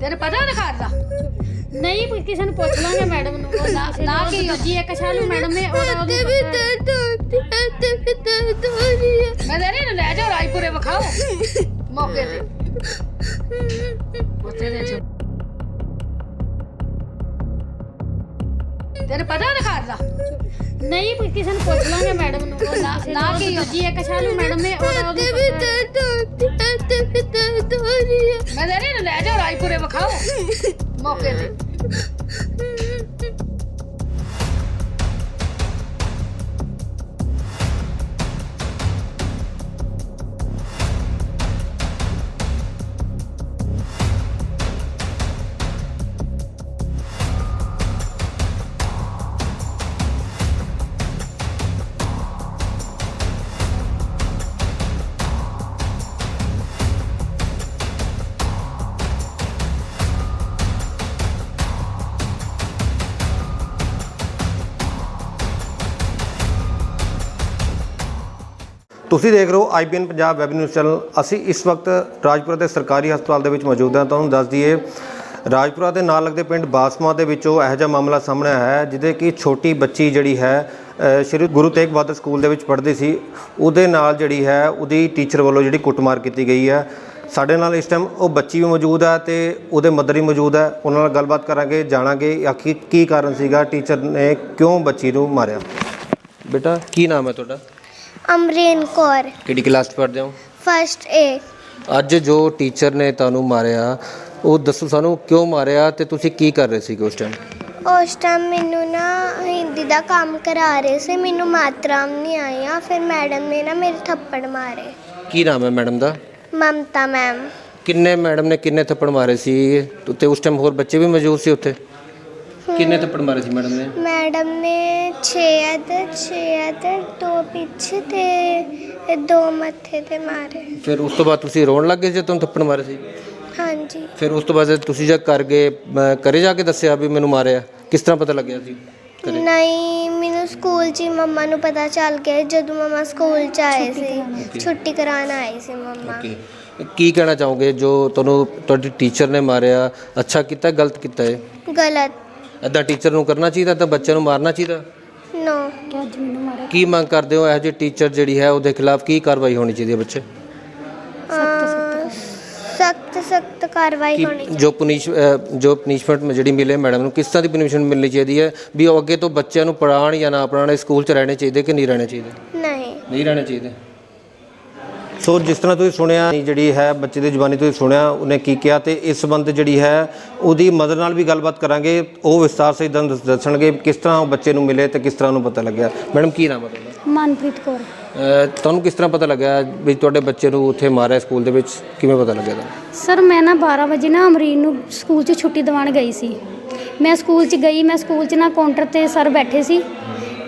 ਤੈਨੂੰ ਪਤਾ ਉਹਦੇ ਘਰ ਦਾ? ਨਹੀਂ ਕੋਈ ਕਿਸੇ ਨੂੰ ਪੁੱਛ ਲਾਂਗੇ ਮੈਡਮ ਨੂੰ। ਉਹ ਨਾ ਨੂੰ- ਕੀ- ਦੂਜੀ ਇੱਕ ਸ਼ਾਲੂ ਮੈਡਮ ਨੇ ਉਹਦਾ ਉਹਨੂੰ ਪਤਾ ਮੈਂ ਕਹਿੰਦੀ ਇਹਨੂੰ ਲੈ ਜਾਓ ਰਾਜਪੁਰੇ ਵਿਖਾਓ। ਮੌਕੇ ਤੇ। ਉੱਥੇ ਦੇ ਚ ਤੈਨੂੰ ਪਤਾ ਉਹਦੇ ਘਰ ਦਾ? ਨਹੀਂ ਕੋਈ ਕਿਸੇ ਨੂੰ ਪੁੱਛ ਲਾਂਗੇ ਮੈਡਮ ਨੂੰ। ਉਹ ਨੂੰ- ਕੀ- ਦੂਜੀ ਇੱਕ ਸ਼ਾਲੂ ਮੈਡਮ ਨੇ ਉਹਦਾ ਪਤਾ ਮੈਂ ਕਹਿੰਦੀ ਇਹਨੂੰ ਲੈ ਜਾਓ ਰਾਜਪੁਰੇ ਵਿਖਾਓ। ਮੌਕੇ ਤੇ। ਤੁਸੀਂ ਦੇਖ ਰਹੇ ਹੋ IPN Punjab web news channel. ਅਸੀਂ ਇਸ ਵਕਤ ਰਾਜਪੁਰਾ ਦੇ ਸਰਕਾਰੀ ਹਸਪਤਾਲ ਦੇ ਵਿੱਚ ਮੌਜੂਦ ਹਾਂ। ਤੁਹਾਨੂੰ ਦੱਸ ਦਈਏ, ਰਾਜਪੁਰਾ ਦੇ ਨਾਲ ਲੱਗਦੇ ਪਿੰਡ ਬਾਸਮਾ ਦੇ ਵਿੱਚੋਂ ਇਹੋ ਜਿਹਾ ਮਾਮਲਾ ਸਾਹਮਣੇ ਆਇਆ ਹੈ, ਜਿਹਦੇ ਕਿ ਛੋਟੀ ਬੱਚੀ ਜਿਹੜੀ ਹੈ ਸ਼੍ਰੀ ਗੁਰੂ ਤੇਗ ਬਹਾਦਰ ਸਕੂਲ ਦੇ ਵਿੱਚ ਪੜ੍ਹਦੀ ਸੀ। ਉਹਦੇ ਨਾਲ ਜਿਹੜੀ ਹੈ, ਉਹਦੀ ਟੀਚਰ ਵੱਲੋਂ ਜਿਹੜੀ ਕੁੱਟਮਾਰ ਕੀਤੀ ਗਈ ਹੈ। ਸਾਡੇ ਨਾਲ ਇਸ ਟਾਈਮ ਉਹ ਬੱਚੀ ਵੀ ਮੌਜੂਦ ਹੈ ਤੇ ਉਹਦੇ ਮਦਰ ਵੀ ਮੌਜੂਦ ਹੈ। ਉਹਨਾਂ ਨਾਲ ਗੱਲਬਾਤ ਕਰਾਂਗੇ, ਜਾਣਾਂਗੇ ਆਖਿਰ ਕੀ ਕਾਰਨ ਸੀਗਾ, ਟੀਚਰ ਨੇ ਕਿਉਂ ਬੱਚੀ ਨੂੰ ਮਾਰਿਆ? ਬੇਟਾ, ਕੀ ਨਾਮ ਹੈ ਤੁਹਾਡਾ? ਅਮਰੀਨ ਕੌਰ। ਕਿਹੜੀ ਕਲਾਸ 'ਚ ਪੜ੍ਹਦੇ ਹੋ? ਫਸਟ ਏ ਅੱਜ ਜੋ ਟੀਚਰ ਨੇ ਤੁਹਾਨੂੰ ਮਾਰਿਆ ਉਹ ਦੱਸੋ ਸਾਨੂੰ ਕਿਉਂ ਮਾਰਿਆ ਤੇ ਤੁਸੀਂ ਕੀ ਕਰ ਰਹੇ ਸੀਗੇ ਉਸ ਟਾਈਮ ਉਸ ਟਾਈਮ ਮੈਨੂੰ ਨਾ ਹਿੰਦੀ ਦਾ ਕੰਮ ਕਰਾ ਰਹੇ ਸੀ ਮੈਨੂੰ ਮਾਤਰਾਮ ਨਹੀਂ ਆਈਆਂ ਫਿਰ ਮੈਡਮ ਨੇ ਨਾ ਮੇਰੇ ਥੱਪੜ ਮਾਰੇ। ਕੀ ਨਾਮ ਹੈ ਮੈਡਮ ਦਾ? ਮਮਤਾ ਮੈਮ। ਕਿੰਨੇ ਮੈਡਮ ਨੇ ਕਿੰਨੇ ਥੱਪੜ ਮਾਰੇ ਸੀ? ਤੇ ਉਸ ਟਾਈਮ ਹੋਰ ਬੱਚੇ ਵੀ ਮੌਜੂਦ ਸੀ ਉੱਥੇ? ਕਿੰਨੇ ਥੱਪੜ ਮਾਰੇ ਸੀ ਮੈਡਮ ਨੇ? ਮੈਡਮ ਨੇ 6 ਇੱਧਰ 6 ਇੱਧਰ ਦੋ ਪਿੱਛੇ ਤੇ ਦੋ ਮੱਥੇ ਤੇ ਮਾਰੇ। ਫਿਰ ਉਸ ਤੋਂ ਬਾਅਦ ਤੁਸੀਂ ਰੋਣ ਲੱਗ ਗਏ ਜੇ ਤੁਹਾਨੂੰ ਥੱਪੜ ਮਾਰੇ ਸੀ? ਹਾਂਜੀ। ਫਿਰ ਉਸ ਤੋਂ ਬਾਅਦ ਤੁਸੀਂ ਜਦ ਕਰ ਗਏ ਘਰੇ ਜਾ ਕੇ ਦੱਸਿਆ ਵੀ ਮੈਨੂੰ ਮਾਰਿਆ ਕਿਸ ਤਰ੍ਹਾਂ ਪਤਾ ਲੱਗਿਆ ਸੀ ਘਰੇ? ਨਹੀਂ ਮੈਨੂੰ ਸਕੂਲ 'ਚ ਹੀ ਮੰਮਾ ਨੂੰ ਪਤਾ ਚੱਲ ਗਿਆ ਜਦੋਂ ਮੰਮਾ ਸਕੂਲ 'ਚ ਆਏ ਸੀ। ਛੁੱਟੀ ਕਰਾਉਣ ਆਏ ਸੀ ਮੰਮਾ। ਕੀ ਕਹਿਣਾ ਚਾਹੋਗੇ ਜੋ ਤੁਹਾਨੂੰ ਤੁਹਾਡੀ ਟੀਚਰ ਨੇ ਮਾਰਿਆ ਅੱਛਾ ਕੀਤਾ ਗਲਤ ਕੀਤਾ ਹੈ ਗਲਤ। ਅੱਧਾ ਟੀਚਰ ਨੂੰ ਕਰਨਾ ਚਾਹੀਦਾ ਤਾਂ ਬੱਚਿਆਂ ਨੂੰ ਮਾਰਨਾ ਚਾਹੀਦਾ? ਨੋ। ਕਿ ਅੱਜ ਮੈਨੂੰ ਮਾਰਿਆ। ਕੀ ਮੰਗ ਕਰਦੇ ਹੋ? ਇਹੋ ਜਿਹੇ ਟੀਚਰ ਜਿਹੜੀ ਹੈ ਉਹਦੇ ਖਿਲਾਫ ਕੀ ਕਾਰਵਾਈ ਹੋਣੀ ਚਾਹੀਦੀ ਹੈ ਬੱਚੇ? ਸਖਤ ਸਖਤ ਕਾਰਵਾਈ ਹੋਣੀ ਕੀ ਜੋ ਪੁਨਿਸ਼ ਅ, ਜੋ ਪਨਿਸ਼ਮੈਂਟ ਜਿਹੜੀ ਮਿਲੇ ਮੈਡਮ ਨੂੰ ਕਿਸ ਤਰ੍ਹਾਂ ਦੀ ਪਨਿਸ਼ਮੈਂਟ ਮਿਲਣੀ ਚਾਹੀਦੀ ਹੈ? ਵੀ ਉਹ ਅੱਗੇ ਤੋਂ ਬੱਚਿਆਂ ਨੂੰ ਪੜਾਉਣ ਜਾਂ ਨਾ ਪੜਾਉਣ ਸਕੂਲ 'ਚ ਰਹਿਣੇ ਚਾਹੀਦੇ ਕਿ ਨਹੀਂ ਰਹਿਣੇ ਚਾਹੀਦੇ? ਨਹੀਂ। ਨਹੀਂ ਰਹਿਣੇ ਚਾਹੀਦੇ। ਸੋ ਜਿਸ ਤਰ੍ਹਾਂ ਤੁਸੀਂ ਸੁਣਿਆ ਜਿਹੜੀ ਹੈ ਬੱਚੇ ਦੀ ਜ਼ੁਬਾਨੀ ਤੁਸੀਂ ਸੁਣਿਆ ਉਹਨੇ ਕੀ ਕਿਹਾ ਤੇ ਇਸ ਸੰਬੰਧ ਜਿਹੜੀ ਹੈ ਉਹਦੀ ਮਦਰ ਨਾਲ ਵੀ ਗੱਲਬਾਤ ਕਰਾਂਗੇ। ਉਹ ਵਿਸਤਾਰ ਤੁਹਾਨੂੰ ਦੱਸ- ਦੱਸਣਗੇ ਕਿਸ ਤਰ੍ਹਾਂ ਉਹ ਬੱਚੇ ਨੂੰ ਮਿਲੇ ਤੇ ਕਿਸ ਤਰ੍ਹਾਂ ਉਹਨੂੰ ਪਤਾ ਲੱਗਿਆ। ਮੈਡਮ ਕੀ ਨਾਮ ਹੈ ਤੁਹਾਡਾ? ਮਨਪ੍ਰੀਤ ਕੌਰ। ਤੁਹਾਨੂੰ ਕਿਸ ਤਰ੍ਹਾਂ ਪਤਾ ਲੱਗਿਆ ਵੀ ਤੁਹਾਡੇ ਬੱਚੇ ਨੂੰ ਉੱਥੇ ਮਾਰਿਆ ਸਕੂਲ ਦੇ ਵਿੱਚ? ਕਿਵੇਂ ਪਤਾ ਲੱਗਿਆ ਤੁਹਾਨੂੰ? ਸਰ ਮੈਂ ਨਾ 12 ਵਜੇ ਨਾ ਅਮਰੀਨ ਨੂੰ ਸਕੂਲ 'ਚ ਛੁੱਟੀ ਦਿਵਾਉਣ ਗਈ ਸੀ। ਮੈਂ ਸਕੂਲ 'ਚ ਗਈ ਮੈਂ ਸਕੂਲ 'ਚ ਨਾ ਕਾਊਂਟਰ ਤੇ ਸਰ ਬੈਠੇ ਸੀ।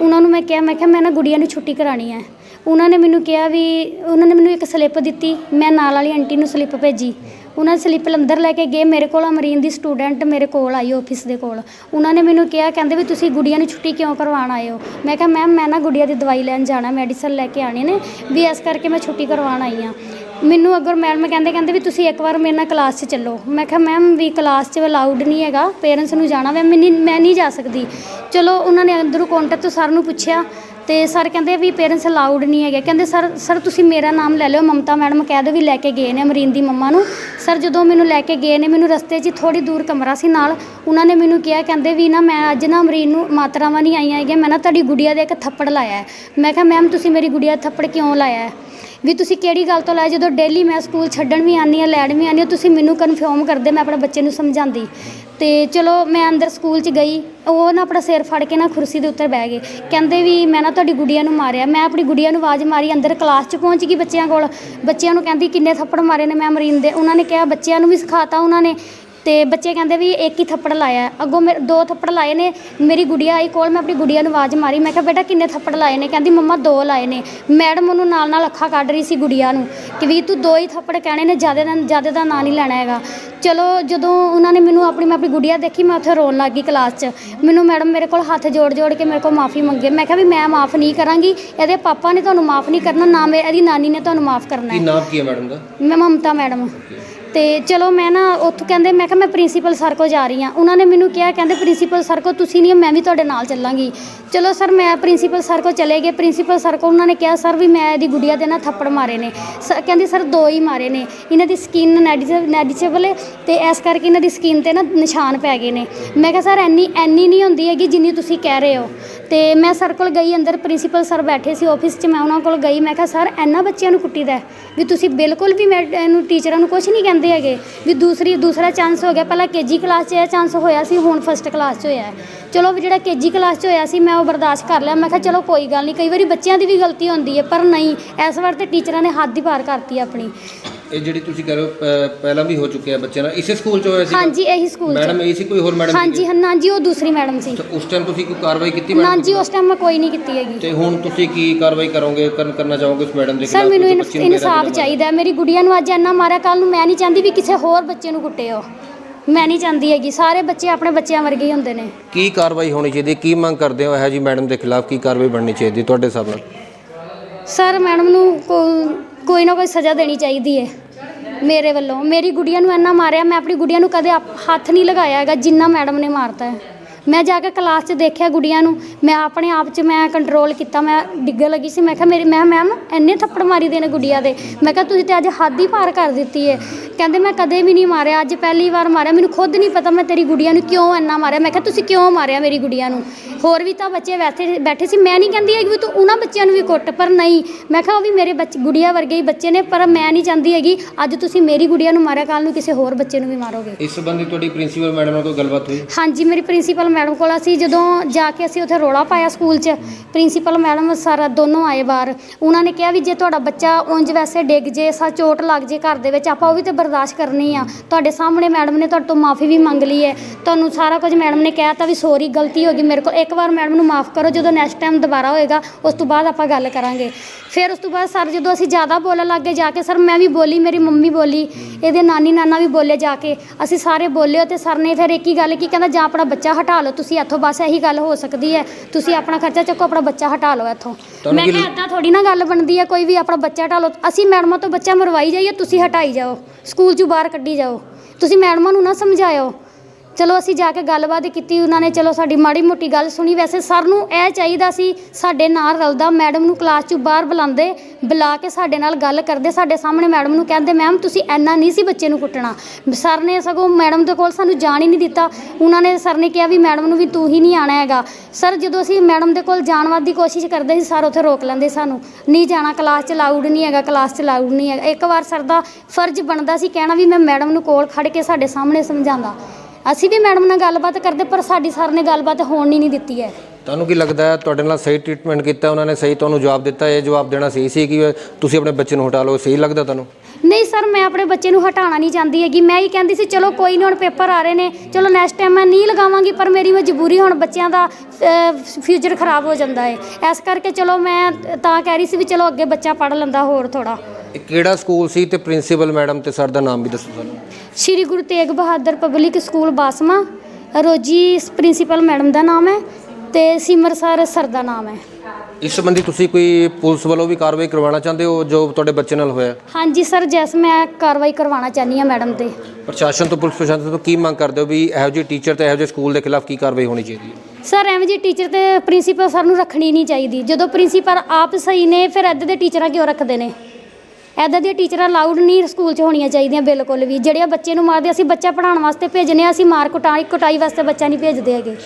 ਉਹਨਾਂ ਨੂੰ ਮੈਂ ਕਿਹਾ ਮੈਂ ਕਿਹਾ ਮੈਂ ਨਾ ਗੁੜੀਆ ਨੂੰ ਛੁੱਟੀ ਕਰਾਣੀ ਹੈ। ਉਹਨਾਂ ਨੇ ਮੈਨੂੰ ਕਿਹਾ ਵੀ, ਉਹਨਾਂ ਨੇ ਮੈਨੂੰ ਇੱਕ ਸਲਿੱਪ ਦਿੱਤੀ, ਮੈਂ ਨਾਲ ਵਾਲੀ ਆਂਟੀ ਨੂੰ ਸਲਿੱਪ ਭੇਜੀ। ਉਹਨਾਂ ਸਲਿੱਪ ਅੰਦਰ ਲੈ ਕੇ ਗਏ, ਮੇਰੇ ਕੋਲ ਅਮਰੀਨ ਦੀ ਸਟੂਡੈਂਟ ਮੇਰੇ ਕੋਲ ਆਈ ਆਫਿਸ ਦੇ ਕੋਲ। ਉਹਨਾਂ ਨੇ ਮੈਨੂੰ ਕਿਹਾ, ਕਹਿੰਦੇ ਵੀ ਤੁਸੀਂ ਗੁੜੀਆਂ ਨੂੰ ਛੁੱਟੀ ਕਿਉਂ ਕਰਵਾਉਣ ਆਏ ਹੋ? ਮੈਂ ਕਿਹਾ ਮੈਮ ਮੈਂ ਨਾ ਗੁੜੀਆਂ ਦੀ ਦਵਾਈ ਲੈਣ ਜਾਣਾ ਮੈਡੀਸਨ ਲੈ ਕੇ ਆਣੇ ਨੇ, ਵੀ ਇਸ ਕਰਕੇ ਮੈਂ ਛੁੱਟੀ ਕਰਵਾਉਣ ਆਈ ਹਾਂ। ਮੈਨੂੰ ਅਗਰ ਮੈਡਮ ਕਹਿੰਦੇ ਕਹਿੰਦੇ ਵੀ ਤੁਸੀਂ ਇੱਕ ਵਾਰ ਮੇਰੇ ਨਾਲ ਕਲਾਸ 'ਚ ਚੱਲੋ। ਮੈਂ ਕਿਹਾ ਮੈਮ ਵੀ ਕਲਾਸ 'ਚ ਅਲਾਉਡ ਨਹੀਂ ਹੈਗਾ ਪੇਰੈਂਟਸ ਨੂੰ ਜਾਣਾ ਵੇ ਮੈਂ ਨਹੀਂ ਮੈਂ ਨਹੀਂ ਜਾ ਸਕਦੀ। ਚਲੋ, ਉਹਨਾਂ ਨੇ ਅੰਦਰੋਂ ਕਾਊਂਟਰ ਤੋਂ ਸਰ ਨੂੰ ਪੁੱਛਿਆ ਤੇ ਸਰ ਕਹਿੰਦੇ ਵੀ ਪੇਰੈਂਟਸ ਅਲਾਉਡ ਨਹੀਂ ਹੈਗੇ। ਕਹਿੰਦੇ ਸਰ ਸਰ ਤੁਸੀਂ ਮੇਰਾ ਨਾਮ ਲੈ ਲਿਓ, ਮਮਤਾ ਮੈਡਮ ਕਹਿ ਦਿਓ ਵੀ ਲੈ ਕੇ ਗਏ ਨੇ ਅਮਰੀਨ ਦੀ ਮੰਮਾ ਨੂੰ। ਸਰ ਜਦੋਂ ਮੈਨੂੰ ਲੈ ਕੇ ਗਏ ਨੇ, ਮੈਨੂੰ ਰਸਤੇ 'ਚ ਥੋੜੀ ਦੂਰ ਕਮਰਾ ਸੀ ਨਾਲ, ਉਹਨਾਂ ਨੇ ਮੈਨੂੰ ਕਿਹਾ, ਕਹਿੰਦੇ ਵੀ ਨਾ ਮੈਂ ਅੱਜ ਨਾ ਅਮਰੀਨ ਨੂੰ ਮਾਤਰਾਵਾਂ ਨਹੀਂ ਆਈਆਂ ਹੈਗੀਆਂ, ਮੈਂ ਨਾ ਤੁਹਾਡੀ ਗੁੜੀਆ ਦੇ ਇੱਕ ਥੱਪੜ ਲਾਇਆ ਹੈ। ਮੈਂ ਕਿਹਾ, ਮੈਮ, ਤੁਸੀਂ ਮੇਰੀ ਗੁੜੀਆ ਦੇ ਥੱਪੜ ਕਿਉਂ ਲਾਇਆ ਹੈ? ਵੀ ਤੁਸੀਂ ਕਿਹੜੀ ਗੱਲ ਤੋਂ ਲਾਇਆ ਜਦੋਂ ਡੇਲੀ ਮੈਂ ਸਕੂਲ ਛੱਡਣ ਵੀ ਆਉਂਦੀ ਹਾਂ, ਲੈਣ ਵੀ ਆਉਂਦੀ ਹਾਂ, ਤੁਸੀਂ ਮੈਨੂੰ ਕਨਫਰਮ ਕਰਦੇ, ਮੈਂ ਆਪਣੇ ਬੱਚੇ ਨੂੰ ਸਮਝਾਉਂਦੀ। ਤੇ ਚਲੋ, ਮੈਂ ਅੰਦਰ ਸਕੂਲ 'ਚ ਗਈ, ਉਹ ਨਾ ਆਪਣਾ ਸਿਰ ਫੜ ਕੇ ਨਾ ਕੁਰਸੀ ਦੇ ਉੱਤੇ ਬਹਿ ਗਏ। ਕਹਿੰਦੇ ਵੀ ਮੈਂ ਨਾ ਤੁਹਾਡੀ ਗੁੱਡੀਆਂ ਨੂੰ ਮਾਰਿਆ। ਮੈਂ ਆਪਣੀ ਗੁੱਡੀਆਂ ਨੂੰ ਆਵਾਜ਼ ਮਾਰੀ, ਅੰਦਰ ਕਲਾਸ 'ਚ ਪਹੁੰਚ ਗਈ ਬੱਚਿਆਂ ਕੋਲ। ਬੱਚਿਆਂ ਨੂੰ ਕਹਿੰਦੀ ਕਿੰਨੇ ਥੱਪੜ ਮਾਰੇ ਨੇ ਮੈਂ ਮਰੀਨ ਦੇ। ਉਹਨਾਂ ਨੇ ਕਿਹਾ, ਬੱਚਿਆਂ ਨੂੰ ਵੀ ਸਿਖਾਤਾ ਉਹਨਾਂ ਨੇ। ਤੇ ਬੱਚੇ ਕਹਿੰਦੇ ਵੀ ਇੱਕ ਹੀ ਥੱਪੜ ਲਾਇਆ। ਅੱਗੋਂ ਮੇਰੇ ਦੋ ਥੱਪੜ ਲਾਏ ਨੇ ਮੇਰੀ ਗੁੜੀਆ ਆਈ ਕੋਲ ਮੈਂ ਆਪਣੀ ਗੁੜੀਆ ਨੂੰ ਆਵਾਜ਼ ਮਾਰੀ ਮੈਂ ਕਿਹਾ ਬੇਟਾ ਕਿੰਨੇ ਥੱਪੜ ਲਾਏ ਨੇ? ਕਹਿੰਦੀ ਮੰਮਾ ਦੋ ਲਾਏ ਨੇ। ਮੈਡਮ ਉਹਨੂੰ ਨਾਲ ਨਾਲ ਅੱਖਾਂ ਕੱਢ ਰਹੀ ਸੀ ਗੁੜੀਆ ਨੂੰ ਕਿ ਵੀ ਤੂੰ ਦੋ ਹੀ ਥੱਪੜ ਕਹਿਣੇ ਨੇ ਜ਼ਿਆਦਾ ਦਾ ਜ਼ਿਆਦਾ ਦਾ ਨਾਂ ਨਹੀਂ ਲੈਣਾ ਹੈਗਾ। ਚਲੋ ਜਦੋਂ ਉਹਨਾਂ ਨੇ ਮੈਨੂੰ ਆਪਣੀ ਮੈਂ ਆਪਣੀ ਗੁੜੀਆ ਦੇਖੀ ਮੈਂ ਉੱਥੇ ਰੋਣ ਲੱਗ ਗਈ ਕਲਾਸ 'ਚ। ਮੈਨੂੰ ਮੈਡਮ ਮੇਰੇ ਕੋਲ ਹੱਥ ਜੋੜ ਜੋੜ ਕੇ ਮੇਰੇ ਕੋਲ ਮਾਫੀ ਮੰਗੇ। ਮੈਂ ਕਿਹਾ ਵੀ ਮੈਂ ਮਾਫ ਨਹੀਂ ਕਰਾਂਗੀ ਇਹਦੇ ਪਾਪਾ ਨੇ ਤੁਹਾਨੂੰ ਮਾਫ ਨਹੀਂ ਕਰਨਾ ਨਾ ਮੇ ਇਹਦੀ ਨਾਨੀ ਨੇ ਤੁਹਾਨੂੰ ਮਾਫ ਕਰਨਾ ਕੀ ਹੈ ਨਾਮ ਕੀ ਹੈ ਮੈਡਮ ਦਾ? ਮੈਂ ਮਮਤਾ ਮੈਡਮ। ਤੇ ਚਲੋ ਮੈਂ ਨਾ ਉੱਥੋਂ ਕਹਿੰਦੇ, ਮੈਂ ਕਿਹਾ ਮੈਂ ਪ੍ਰਿੰਸੀਪਲ ਸਰ ਕੋਲ ਜਾ ਰਹੀ ਹਾਂ। ਉਹਨਾਂ ਨੇ ਮੈਨੂੰ ਕਿਹਾ, ਕਹਿੰਦੇ ਪ੍ਰਿੰਸੀਪਲ ਸਰ ਕੋਲ ਤੁਸੀਂ ਨਹੀਂ ਹੋ, ਮੈਂ ਵੀ ਤੁਹਾਡੇ ਨਾਲ ਚੱਲਾਂਗੀ। ਚਲੋ ਸਰ, ਮੈਂ ਪ੍ਰਿੰਸੀਪਲ ਸਰ ਕੋਲ ਚਲੇ ਗਏ। ਪ੍ਰਿੰਸੀਪਲ ਸਰ ਕੋਲ ਉਹਨਾਂ ਨੇ ਕਿਹਾ, ਸਰ ਵੀ ਮੈਂ ਇਹਦੀ ਗੁੜੀਆ ਦੇ ਨਾ ਥੱਪੜ ਮਾਰੇ ਨੇ। ਸ, ਕਹਿੰਦੇ, ਸਰ, ਦੋ ਹੀ ਮਾਰੇ ਨੇ। ਇਹਨਾਂ ਦੀ ਸਕਿਨ ਨੈਡੀਚੇਬਲ ਹੈ ਤੇ ਇਸ ਕਰਕੇ ਇਹਨਾਂ ਦੀ ਸਕਿਨ ਤੇ ਨਾ ਨਿਸ਼ਾਨ ਪੈ ਗਏ ਨੇ। ਮੈਂ ਕਿਹਾ, ਸਰ ਐਨੀ ਐਨੀ ਨਹੀਂ ਹੁੰਦੀ ਹੈਗੀ ਜਿੰਨੀ ਤੁਸੀਂ ਕਹਿ ਰਹੇ ਹੋ। ਤੇ ਮੈਂ ਸਰ ਕੋਲ ਗਈ, ਅੰਦਰ ਪ੍ਰਿੰਸੀਪਲ ਸਰ ਬੈਠੇ ਸੀ ਆਫਿਸ 'ਚ, ਮੈਂ ਉਹਨਾਂ ਕੋਲ ਗਈ। ਮੈਂ ਕਿਹਾ, ਸਰ, ਇੰਨਾ ਬੱਚਿਆਂ ਨੂੰ ਕੁੱਟੀਦਾ ਹੈ ਵੀ ਤੁਸੀਂ ਬਿਲਕੁਲ ਵੀ ਮੈਂ, ਇਹਨੂੰ ਟੀਚਰਾਂ ਨੂੰ ਕੁਝ ਨਹੀਂ ਕਹਿੰਦੇ ਹੈਗੇ। ਵੀ ਦੂਸਰੀ, ਦੂਸਰਾ ਚਾਂਸ ਹੋ ਗਿਆ। ਪਹਿਲਾਂ ਕੇਜੀ ਕਲਾਸ 'ਚ ਇਹ ਚਾਂਸ ਹੋਇਆ ਸੀ, ਹੁਣ ਫਸਟ ਕਲਾਸ 'ਚ ਹੋਇਆ। ਚਲੋ ਵੀ ਜਿਹੜਾ ਕੇਜੀ ਕਲਾਸ 'ਚ ਹੋਇਆ ਸੀ, ਮੈਂ ਉਹ ਬਰਦਾਸ਼ਤ ਕਰ ਲਿਆ। ਮੈਂ ਕਿਹਾ ਚਲੋ ਕੋਈ ਗੱਲ ਨਹੀਂ ਕਈ ਵਾਰੀ ਬੱਚਿਆਂ ਦੀ ਵੀ ਗਲਤੀ ਹੁੰਦੀ ਹੈ, ਪਰ ਨਹੀਂ, ਇਸ ਵਾਰ ਤੇ ਟੀਚਰਾਂ ਨੇ ਹੱਦ ਹੀ ਪਾਰ ਕਰਤੀ ਆਪਣੀ। ਇਹ ਜਿਹੜੀ ਤੁਸੀਂ ਕਹਿ ਰਹੇ ਹੋ ਪ- ਪਹਿਲਾਂ ਵੀ ਹੋ ਚੁੱਕਿਆ ਬੱਚਿਆਂ ਨਾਲ ਇਸੇ ਸਕੂਲ 'ਚ ਹੋਇਆ ਸੀ ਹਾਂਜੀ ਇਹੀ ਸਕੂਲ 'ਚ। ਮੈਡਮ ਇਹ ਸੀ ਕੋਈ ਹੋਰ ਮੈਡਮ ਹਾਂਜੀ ਹਾਂ ਨਾ ਜੀ ਉਹ ਦੂਸਰੀ ਮੈਡਮ ਸੀ। ਉਸ ਟਾਈਮ ਤੁਸੀਂ ਕੋਈ ਕਾਰਵਾਈ ਕੀਤੀ ਨਾ ਮੈਡਮ ਜੀ ਉਸ ਟਾਈਮ ਮੈਂ ਕੋਈ ਨਹੀਂ ਕੀਤੀ ਹੈਗੀ। ਤੇ ਹੁਣ ਤੁਸੀਂ ਕੀ ਕਾਰਵਾਈ ਕਰੋਗੇ ਕਰਨ ਕਰਨਾ ਚਾਹੋਗੇ ਉਸ ਮੈਡਮ ਦੇ ਸਰ ਖਿਲਾਫ? ਮੈਨੂੰ ਕੋਈ ਇਨਸ- ਬੱਚੀ ਨੂੰ ਇਨਸਾਫ ਚਾਹੀਦਾ ਹੈ। ਮੇਰੀ ਗੁੜੀਆ ਨੂੰ ਅੱਜ ਇੰਨਾ ਮਾਰਿਆ ਕੱਲ ਨੂੰ ਮੈਂ ਨਹੀਂ ਚਾਹੁੰਦੀ ਵੀ ਕਿਸੇ ਹੋਰ ਬੱਚੇ ਨੂੰ ਕੁੱਟੇ ਹੋ ਮੈਂ ਨਹੀਂ ਚਾਹੁੰਦੀ ਹੈਗੀ। ਸਾਰੇ ਬੱਚੇ ਆਪਣੇ ਬੱਚਿਆਂ ਵਰਗੇ ਹੀ ਹੁੰਦੇ ਨੇ। ਕੀ ਕਾਰਵਾਈ ਹੋਣੀ ਚਾਹੀਦੀ? ਹੈ? ਕੀ ਮੰਗ ਕਰਦੇ ਹੋ ਇਹ ਜੀ ਮੈਡਮ ਦੇ ਖਿਲਾਫ? ਕੀ ਕਾਰਵਾਈ ਬਣਨੀ ਚਾਹੀਦੀ ਹੈ ਤੁਹਾਡੇ ਹਿਸਾਬ ਨਾਲ? ਸਰ ਮੈਡਮ ਨੂੰ ਕੋ- ਕੋਈ ਨਾ ਕੋਈ ਸਜ਼ਾ ਦੇਣੀ ਚਾਹੀਦੀ ਹੈ। ਮੇਰੇ ਵੱਲੋਂ। ਮੇਰੀ ਗੁੜੀਆ ਨੂੰ ਇੰਨਾ ਮਾਰਿਆ, ਮੈਂ ਆਪਣੀ ਗੁੜੀਆ ਨੂੰ ਕਦੇ ਆਪ- ਹੱਥ ਨਹੀਂ ਲਗਾਇਆ ਹੈਗਾ, ਜਿੰਨਾ ਮੈਡਮ ਨੇ ਮਾਰਤਾ ਹੈ। ਮੈਂ ਜਾ ਕੇ ਕਲਾਸ 'ਚ ਦੇਖਿਆ ਗੁੜੀਆ ਨੂੰ। ਮੈਂ ਆਪਣੇ ਆਪ 'ਚ ਮੈਂ ਕੰਟਰੋਲ ਕੀਤਾ ਮੈਂ ਡਿੱਗਣ ਲੱਗੀ ਸੀ। ਮੈਂ ਕਿਹਾ ਮੇਰੀ ਮੈਂ ਮੈਮ ਇੰਨੇ ਥੱਪੜ ਮਾਰੀ ਦੇ ਨੇ ਗੁੜੀਆ ਦੇ। ਮੈਂ ਕਿਹਾ ਤੁਸੀਂ ਤੇ ਅੱਜ ਹੱਦ ਹੀ ਪਾਰ ਕਰ ਦਿੱਤੀ ਹੈ ਕਹਿੰਦੇ ਮੈਂ ਕਦੇ ਵੀ ਨਹੀਂ ਮਾਰਿਆ। ਅੱਜ ਪਹਿਲੀ ਵਾਰ ਮਾਰਿਆ। ਮੈਨੂੰ ਖੁਦ ਨਹੀਂ ਪਤਾ ਮੈਂ ਤੇਰੀ ਗੁੜੀਆ ਨੂੰ ਕਿਉਂ ਇੰਨਾ ਮਾਰਿਆ। ਮੈਂ ਕਿਹਾ ਤੁਸੀਂ ਕਿਉਂ ਮਾਰਿਆ ਮੇਰੀ ਗੁੜੀਆ ਨੂੰ? ਹੋਰ ਵੀ ਤਾਂ ਬੱਚੇ ਬੈਠੇ ਬੈਠੇ ਸੀ। ਮੈਂ ਨਹੀਂ ਕਹਿੰਦੀ ਹੈਗੀ ਵੀ ਤੂੰ ਉਹਨਾਂ ਬੱਚਿਆਂ ਨੂੰ ਵੀ ਕੁੱਟ ਪਰ ਨਹੀਂ। ਮੈਂ ਕਿਹਾ ਉਹ ਵੀ ਮੇਰੇ ਬੱਚੇ ਗੁੜੀਆ ਵਰਗੇ ਹੀ ਬੱਚੇ ਨੇ ਪਰ ਮੈਂ ਨਹੀਂ ਚਾਹੁੰਦੀ ਹੈਗੀ ਅੱਜ ਤੁਸੀਂ ਮੇਰੀ ਗੁੜੀਆ ਨੂੰ ਮਾਰਿਆ ਕੱਲ ਨੂੰ ਕਿਸੇ ਹੋਰ ਬੱਚੇ ਨੂੰ ਵੀ ਮਾਰੋਗੇ। ਇਸ ਸੰਬੰਧੀ ਤੁਹਾਡੀ ਪ੍ਰਿੰਸੀਪਲ ਮੈਡਮ ਨਾਲ ਕੋਈ ਗੱਲਬਾਤ ਹੋਈ? ਹਾਂਜੀ ਮੇਰੀ ਪ੍ਰਿੰਸੀਪਲ ਮੈਡਮ ਕੋਲ ਅਸੀਂ ਜਦੋਂ ਜਾ ਕੇ ਅਸੀਂ ਉੱਥੇ ਰੋਲਾ ਪਾਇਆ ਸਕੂਲ 'ਚ, ਪ੍ਰਿੰਸੀਪਲ ਮੈਡਮ ਸਰ ਦੋਨੋਂ ਆਏ ਬਾਹਰ। ਉਹਨਾਂ ਨੇ ਕਿਹਾ ਵੀ ਜੇ ਤੁਹਾਡਾ ਬੱਚਾ ਉਂਝ ਵੈਸੇ ਡਿੱਗ ਜੇ, ਸਾ ਚੋਟ ਲੱਗ ਜੇ ਘਰ ਦੇ ਵਿੱਚ, ਆਪਾਂ ਉਹ ਵੀ ਤੇ ਬਰਦਾਸ਼ਤ ਕਰਨੀ ਆ। ਤੁਹਾਡੇ ਸਾਹਮਣੇ ਮੈਡਮ ਨੇ ਤੁਹਾਡੇ ਤੋਂ ਮਾਫੀ ਵੀ ਮੰਗ ਲਈ ਹੈ। ਤੁਹਾਨੂੰ ਸਾਰਾ ਕੁਝ ਮੈਡਮ ਨੇ ਕਹਿਤਾ ਵੀ ਸੌਰੀ, ਗਲਤੀ ਹੋ ਗਈ ਮੇਰੇ ਕੋਲ। ਇੱਕ ਵਾਰ ਮੈਡਮ ਨੂੰ ਮਾਫ ਕਰੋ, ਜਦੋਂ ਨੈਕਸਟ ਟਾਈਮ ਦੁਬਾਰਾ ਹੋਏਗਾ, ਉਸ ਤੋਂ ਬਾਅਦ ਆਪਾਂ ਗੱਲ ਕਰਾਂਗੇ। ਫਿਰ ਉਸ ਤੋਂ ਬਾਅਦ ਸਰ ਜਦੋਂ ਅਸੀਂ ਜ਼ਿਆਦਾ ਬੋਲਣ ਲੱਗ ਗਏ, ਜਾ ਕੇ ਸਰ ਮੈਂ ਵੀ ਬੋਲੀ, ਮੇਰੀ ਮੰਮੀ ਬੋਲੀ, ਇਹਦੇ ਨਾਨੀ ਨਾਨਾ ਵੀ ਬੋਲੇ ਜਾ ਕੇ। ਅਸੀਂ ਸਾਰੇ ਬੋਲੇ ਤੇ ਸਰ ਨੇ ਫਿਰ ਇੱਕ ਹੀ ਗੱਲ ਕੀ, ਕਹਿੰਦਾ ਜਾਂ ਆਪਣਾ ਬੱਚਾ ਹਟਾ ਲਓ। ਤੁਸੀਂ ਇੱਥੋਂ ਬਸ ਇਹੀ ਗੱਲ ਹੋ ਸਕਦੀ ਹੈ। ਤੁਸੀਂ ਆਪਣਾ ਖਰਚਾ ਚੱਕੋ ਆਪਣਾ ਬੱਚਾ ਹਟਾ ਲਓ ਇੱਥੋਂ। ਤੁਹਾਨੂੰ ਮੈਂ ਕੀ ਕਿਹਾ ਇੱਦਾਂ ਥੋੜੀ ਨਾ ਗੱਲ ਬਣਦੀ ਹੈ ਕੋਈ ਵੀ ਆਪਣਾ ਬੱਚਾ ਹਟਾ ਲਓ। ਅਸੀਂ ਮੈਡਮਾਂ ਤੋਂ ਬੱਚਾ ਮਰਵਾਈ ਜਾਈਏ ਤੁਸੀਂ ਹਟਾਈ ਜਾਓ। ਸਕੂਲ 'ਚੋਂ ਬਾਹਰ ਕੱਢੀ ਜਾਓ। ਤੁਸੀਂ ਮੈਡਮਾਂ ਨੂੰ ਨਾ ਸਮਝਾਇਓ। ਚਲੋ ਅਸੀਂ ਜਾ ਕੇ ਗੱਲਬਾਤ ਕੀਤੀ, ਉਹਨਾਂ ਨੇ ਚਲੋ ਸਾਡੀ ਮਾੜੀ ਮੋਟੀ ਗੱਲ ਸੁਣੀ। ਵੈਸੇ ਸਰ ਨੂੰ ਇਹ ਚਾਹੀਦਾ ਸੀ ਸਾਡੇ ਨਾਲ ਰਲਦਾ, ਮੈਡਮ ਨੂੰ ਕਲਾਸ 'ਚੋਂ ਬਾਹਰ ਬੁਲਾਉਂਦੇ, ਬੁਲਾ ਕੇ ਸਾਡੇ ਨਾਲ ਗੱਲ ਕਰਦੇ। ਸਾਡੇ ਸਾਹਮਣੇ ਮੈਡਮ ਨੂੰ ਕਹਿੰਦੇ, ਮੈਮ, ਤੁਸੀਂ ਐਨਾ ਨਹੀਂ ਸੀ ਬੱਚੇ ਨੂੰ ਕੁੱਟਣਾ। ਸਰ ਨੇ ਸਗੋਂ ਮੈਡਮ ਦੇ ਕੋਲ ਸਾਨੂੰ ਜਾਣ ਹੀ ਨਹੀਂ ਦਿੱਤਾ। ਉਹਨਾਂ ਨੇ, ਸਰ ਨੇ ਕਿਹਾ ਵੀ ਮੈਡਮ ਨੂੰ ਵੀ ਤੂੰ ਹੀ ਨਹੀਂ ਆਣਾ ਹੈਗਾ। ਸਰ, ਜਦੋਂ ਅਸੀਂ ਮੈਡਮ ਦੇ ਕੋਲ ਜਾਣ ਵੱਲ ਦੀ ਕੋਸ਼ਿਸ਼ ਕਰਦੇ ਸੀ, ਸਰ ਉੱਥੇ ਰੋਕ ਲੈਂਦੇ ਸਾਨੂੰ। ਨਹੀਂ ਜਾਣਾ ਕਲਾਸ 'ਚ ਲਾਊਡ ਨਹੀਂ ਹੈਗਾ ਕਲਾਸ 'ਚ ਲਾਊਡ ਨਹੀਂ ਹੈਗਾ। ਇੱਕ ਵਾਰ ਸਰ ਦਾ ਫਰਜ਼ ਬਣਦਾ ਸੀ ਕਹਿਣਾ ਵੀ ਮੈਂ ਮੈਡਮ ਨੂੰ ਕੋਲ ਖੜ ਕੇ ਸਾਡੇ ਸਾਹਮਣੇ ਸਮਝਾਉਂਦਾ। ਅਸੀਂ ਵੀ ਮੈਡਮ ਨਾਲ ਗੱਲਬਾਤ ਕਰਦੇ ਪਰ ਸਾਡੀ ਸਰ ਨੇ ਗੱਲਬਾਤ ਹੋਣ ਹੀ ਨਹੀਂ ਦਿੱਤੀ ਹੈ। ਤੁਹਾਨੂੰ ਕੀ ਲੱਗਦਾ ਹੈ ਤੁਹਾਡੇ ਨਾਲ ਸਹੀ ਟ੍ਰੀਟਮੈਂਟ ਕੀਤਾ ਉਹਨਾਂ ਨੇ ਸਹੀ ਤੁਹਾਨੂੰ ਜਵਾਬ ਦਿੱਤਾ ਇਹ ਜਵਾਬ ਦੇਣਾ ਸਹੀ ਸੀ ਕਿ ਤੁਸੀਂ ਆਪਣੇ ਬੱਚੇ ਨੂੰ ਹਟਾ ਲਓ ਸਹੀ ਲੱਗਦਾ ਤੁਹਾਨੂੰ? ਨਹੀਂ ਸਰ ਮੈਂ ਆਪਣੇ ਬੱਚੇ ਨੂੰ ਹਟਾਉਣਾ ਨਹੀਂ ਚਾਹੁੰਦੀ ਹੈਗੀ। ਮੈਂ ਹੀ ਕਹਿੰਦੀ ਸੀ ਚਲੋ ਕੋਈ ਨਹੀਂ ਹੁਣ ਪੇਪਰ ਆ ਰਹੇ ਨੇ। ਚਲੋ ਨੈਕਸਟ ਟਾਈਮ ਮੈਂ ਨਹੀਂ ਲਗਾਵਾਂਗੀ ਪਰ ਮੇਰੀ ਮਜਬੂਰੀ ਹੁਣ ਬੱਚਿਆਂ ਦਾ ਫਿਊਚਰ ਖਰਾਬ ਹੋ ਜਾਂਦਾ ਹੈ। ਇਸ ਕਰਕੇ ਚਲੋ ਮੈਂ ਤਾਂ ਕਹਿ ਰਹੀ ਸੀ ਵੀ ਚਲੋ ਅੱਗੇ ਬੱਚਾ ਪੜ੍ਹ ਲੈਂਦਾ ਹੋਰ ਥੋੜਾ ਕਿਹੜਾ ਸਕੂਲ ਸੀ ਤੇ ਪ੍ਰਿੰਸੀਪਲ ਮੈਡਮ ਤੇ ਸਰ ਦਾ ਨਾਮ ਵੀ ਦੱਸੋ ਸਾਨੂੰ। Shri Guru Tegh Bahadur public school Basma. Rosy principal madam ਦਾ ਨਾਮ ਹੈ ਤੇ ਸਿਮਰ ਸਰ ਸਰ ਦਾ ਨਾਮ ਹੈ। ਇਸ ਸੰਬੰਧੀ ਤੁਸੀਂ ਕੋਈ ਪੁਲਿਸ ਵੱਲੋਂ ਵੀ ਕਾਰਵਾਈ ਕਰਵਾਉਣਾ ਚਾਹੁੰਦੇ ਹੋ ਜੋ ਤੁਹਾਡੇ ਬੱਚੇ ਨਾਲ ਹੋਇਆ? ਹਾਂਜੀ ਸਰ ਜੈਸ ਮੈਂ ਕਾਰਵਾਈ ਕਰਵਾਉਣਾ ਚਾਹੁੰਦੀ ਹਾਂ ਮੈਡਮ ਤੇ। ਪ੍ਰਸ਼ਾਸਨ ਤੋਂ ਪੁਲਿਸ ਪ੍ਰਸ਼ਾਸਨ ਤੋਂ ਕੀ ਮੰਗ ਕਰਦੇ ਹੋ ਵੀ ਇਹੋ ਜਿਹੇ ਟੀਚਰ ਤੇ ਇਹੋ ਜਿਹੇ ਸਕੂਲ ਦੇ ਖਿਲਾਫ ਕੀ ਕਾਰਵਾਈ ਹੋਣੀ ਚਾਹੀਦੀ ਹੈ? ਸਰ ਐਵੇਂ ਜੀ ਟੀਚਰ ਤੇ ਪ੍ਰਿੰਸੀਪਲ ਸਰ ਨੂੰ ਰੱਖਣੀ ਨਹੀਂ ਚਾਹੀਦੀ। ਜਦੋਂ ਪ੍ਰਿੰਸੀਪਲ ਆਪ ਸਹੀ ਨੇ ਫਿਰ ਇੱਦਾਂ ਦੇ ਟੀਚਰਾਂ ਕਿਉਂ ਰੱਖਦੇ ਨੇ? ਇੱਦਾਂ ਦੀਆਂ ਟੀਚਰਾਂ ਅਲਾਊਡ ਨਹੀਂ ਸਕੂਲ 'ਚ ਹੋਣੀਆਂ ਚਾਹੀਦੀਆਂ ਬਿਲਕੁਲ ਵੀ। ਜਿਹੜੇ ਬੱਚੇ ਨੂੰ ਮਾਰਦੇ, ਅਸੀਂ ਬੱਚਾ ਪੜ੍ਹਾਉਣ ਵਾਸਤੇ ਭੇਜਨੇ ਆ, ਅਸੀਂ ਮਾਰ ਕੁਟਾਈ ਕੁਟਾਈ ਵਾਸਤੇ ਬੱਚਾ ਨਹੀਂ ਭੇਜਦੇ ਹੈਗੇ।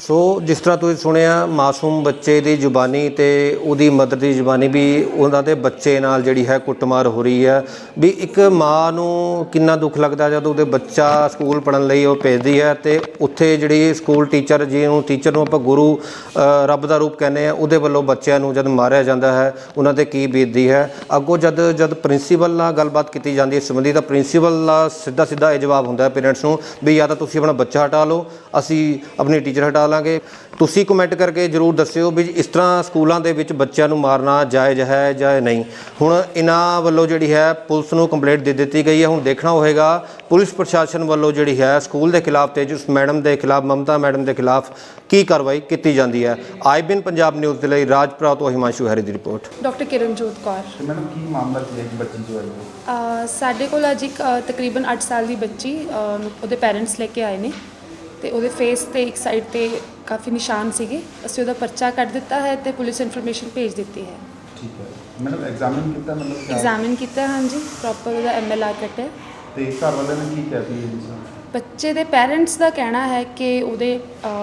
ਸੋ ਜਿਸ ਤਰ੍ਹਾਂ ਤੁਸੀਂ ਸੁਣਿਆ, ਮਾਸੂਮ ਬੱਚੇ ਦੀ ਜ਼ੁਬਾਨੀ ਤੇ ਉਹਦੀ ਮਦਰ ਦੀ ਜ਼ੁਬਾਨੀ ਵੀ ਉਹਨਾਂ ਦੇ ਬੱਚੇ ਨਾਲ ਜਿਹੜੀ ਹੈ ਕੁੱਟਮਾਰ ਹੋ ਰਹੀ ਹੈ। ਵੀ ਇੱਕ ਮਾਂ ਨੂੰ ਕਿੰਨਾ ਦੁੱਖ ਲੱਗਦਾ ਜਦੋਂ ਉਹਦੇ ਬੱਚਾ ਸਕੂਲ ਪੜਨ ਲਈ ਉਹ ਭੇਜਦੀ ਹੈ ਤੇ ਉੱਥੇ ਜਿਹੜੀ ਸਕੂਲ ਟੀਚਰ ਜਿਹਨੂੰ ਟੀਚਰ ਨੂੰ ਆਪਾਂ ਗੁਰੂ ਰੱਬ ਦਾ ਰੂਪ ਕਹਿੰਦੇ ਆ ਉਹਦੇ ਵੱਲੋਂ ਬੱਚਿਆਂ ਨੂੰ ਜਦ ਮਾਰਿਆ ਜਾਂਦਾ ਹੈ, ਉਹਨਾਂ ਤੇ ਕੀ ਬੀਤਦੀ ਹੈ? ਅੱਗੋਂ ਜਦ ਜਦ ਪ੍ਰਿੰਸੀਪਲ ਨਾਲ ਗੱਲਬਾਤ ਕੀਤੀ ਜਾਂਦੀ ਹੈ ਇਸ ਸੰਬੰਧੀ ਤਾਂ ਪ੍ਰਿੰਸੀਪਲ ਦਾ ਸਿੱਧਾ ਸਿੱਧਾ ਇਹ ਜਵਾਬ ਹੁੰਦਾ ਹੈ ਪੇਰੈਂਟਸ ਨੂੰ ਵੀ ਜਾਂ ਤਾਂ ਤੁਸੀਂ ਆਪਣਾ ਬੱਚਾ ਹਟਾ ਲਓ, ਅਸੀਂ ਆਪਣੀ ਟੀਚਰ ਹਟਾ ਲਾਂਗੇ ਤੁਸੀਂ ਕਮੈਂਟ ਕਰਕੇ ਜਰੂਰ ਦੱਸਿਓ ਵੀ ਇਸ ਤਰ੍ਹਾਂ ਸਕੂਲਾਂ ਦੇ ਵਿੱਚ ਬੱਚਿਆਂ ਨੂੰ ਮਾਰਨਾ ਜਾਇਜ਼ ਹੈ ਜਾਂ ਨਹੀਂ। ਹੁਣ ਇਹਨਾਂ ਵੱਲੋਂ ਜਿਹੜੀ ਹੈ ਪੁਲਿਸ ਨੂੰ ਕੰਪਲੇਂਟ ਦੇ ਦਿੱਤੀ ਗਈ ਹੈ। ਹੁਣ ਦੇਖਣਾ ਹੋਏਗਾ ਪੁਲਿਸ ਪ੍ਰਸ਼ਾਸਨ ਵੱਲੋਂ ਜਿਹੜੀ ਹੈ ਸਕੂਲ ਦੇ ਖਿਲਾਫ ਤੇ ਜਿਸ ਮੈਡਮ ਦੇ ਖਿਲਾਫ ਮਮਤਾ ਮੈਡਮ ਦੇ ਖਿਲਾਫ ਕੀ ਕਾਰਵਾਈ ਕੀਤੀ ਜਾਂਦੀ ਹੈ। ਆਈਬੀਐਨ ਪੰਜਾਬ ਨਿਊਜ਼ ਦੇ ਲਈ ਰਾਜਪੁਰਾ ਤੋਂ ਹਿਮਾਂਸ਼ੂ ਹੈਰੀ ਦੀ ਰਿਪੋਰਟ। ਡਾਕਟਰ ਕਿਰਨਜੋਤ ਕੌਰ। ਤੇ ਮੈਡਮ ਕੀ ਮਾਮਲਾ ਸੀ ਇੱਕ ਬੱਚੀ ਜੋ ਆਈ ਹੈ ਅਹ ਸਾਡੇ ਕੋਲ ਅੱਜ ਇੱਕ ਅਹ, ਤਕਰੀਬਨ 8 ਸਾਲ ਦੀ ਬੱਚੀ ਅਹ, ਉਹਦੇ ਪੈਰੈਂਟਸ ਲੈ ਕੇ ਆਏ ਨੇ। ਤੇ ਉਹਦੇ ਫੇਸ ਤੇ ਇੱਕ ਸਾਈਡ ਤੇ ਕਾਫੀ ਨਿਸ਼ਾਨ ਸੀਗੇ। ਅਸੀਂ ਉਹਦਾ ਪਰਚਾ ਕੱਢ ਦਿੱਤਾ ਹੈ ਤੇ ਪੁਲਿਸ ਇਨਫੋਰਮੇਸ਼ਨ ਭੇਜ ਦਿੱਤੀ ਹੈ। ਠੀਕ ਹੈ। ਮੈਡਮ ਐਗਜ਼ਾਮਿਨ ਕੀਤਾ ਮਤਲਬ ਕਿਆ? ਐਗਜ਼ਾਮਿਨ ਕੀਤਾ ਹੈ ਹਾਂਜੀ। ਪ੍ਰੋਪਰ ਉਹਦਾ ਐਮਐਲਆਰ ਕੱਟਿਆ ਹੈ। ਤੇ ਘਰ ਵਾਲਿਆਂ ਨੇ ਕੀ ਕਿਹਾ ਸਰ ਬੱਚੇ ਦੇ ਪੈਰੈਂਟਸ ਦਾ ਕਹਿਣਾ ਹੈ ਕਿ ਉਹਦੇ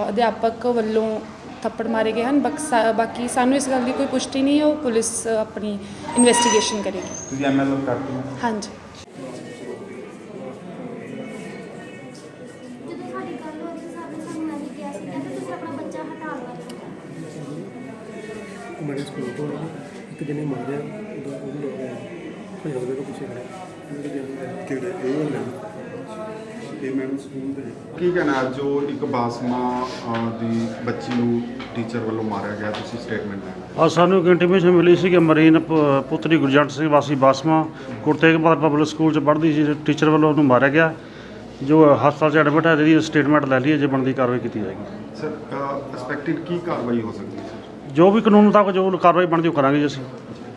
ਅਧਿਆਪਕ ਵੱਲੋਂ ਥੱਪੜ ਮਾਰੇ ਗਏ ਹਨ। ਬਕ- ਸਾਨੂੰ ਇਸ ਗੱਲ ਦੀ ਕੋਈ ਪੁਸ਼ਟੀ ਨਹੀਂ ਹੈ ਉਹ ਪੁਲਿਸ ਆਪਣੀ ਇਨਵੈਸਟੀਗੇਸ਼ਨ ਕਰੇਗੀ। ਤੁਸੀਂ ਐਮਐਲਏ ਕਰਤੀ ਹਾਂਜੀ। ਇੱਕ ਮਾਰਿਆ ਉਹਦਾ ਲੋਕ ਪੁੱਛੇ ਕਿਹੜੇ? ਇਹ ਇਹ ਮੈਡਮ ਸਕੂਲ ਦੇ ਕੀ ਕਹਿਣਾ ਜੋ ਇੱਕ ਬਾਸਮਾ ਦੀ ਬੱਚੀ ਨੂੰ ਟੀਚਰ ਵੱਲੋਂ ਮਾਰਿਆ ਗਿਆ ਤੁਸੀਂ ਸਟੇਟਮੈਂਟ ਦੇਣਾ ਅੱਜ ਸਾਨੂੰ ਇੱਕ ਇੰਟੀਮੇਸ਼ਨ ਮਿਲੀ ਸੀ ਕਿ ਮਰੀਨ ਪੁੱਤਰੀ ਗੁਰਜੰਟ ਸਿੰਘ ਵਾਸੀ ਬਾਸਮਾ ਗੁਰਤੇਗਬਹਾਦਰ ਪਬਲਿਕ ਸਕੂਲ 'ਚ ਪੜ੍ਹਦੀ ਸੀ ਟੀਚਰ ਵੱਲੋਂ ਉਹਨੂੰ ਮਾਰਿਆ ਗਿਆ। ਜੋ ਹਸਪਤਾਲ 'ਚ ਐਡਮਿਟ ਹੈ ਜਿਹਦੀ ਸਟੇਟਮੈਂਟ ਲੈ ਲਈ ਹੈ ਜੇ ਬਣਦੀ ਕਾਰਵਾਈ ਕੀਤੀ ਜਾਏਗੀ। ਸਰ ਐਕਸਪੈਕਟਡ ਕੀ ਕਾਰਵਾਈ ਹੋ ਸਕਦੀ ਹੈ? ਜੋ ਵੀ ਕਾਨੂੰਨ ਮੁਤਾਬਕ ਜੋ ਕਾਰਵਾਈ ਬਣਦੀ ਉਹ ਕਰਾਂਗੇ ਜੀ ਅਸੀਂ।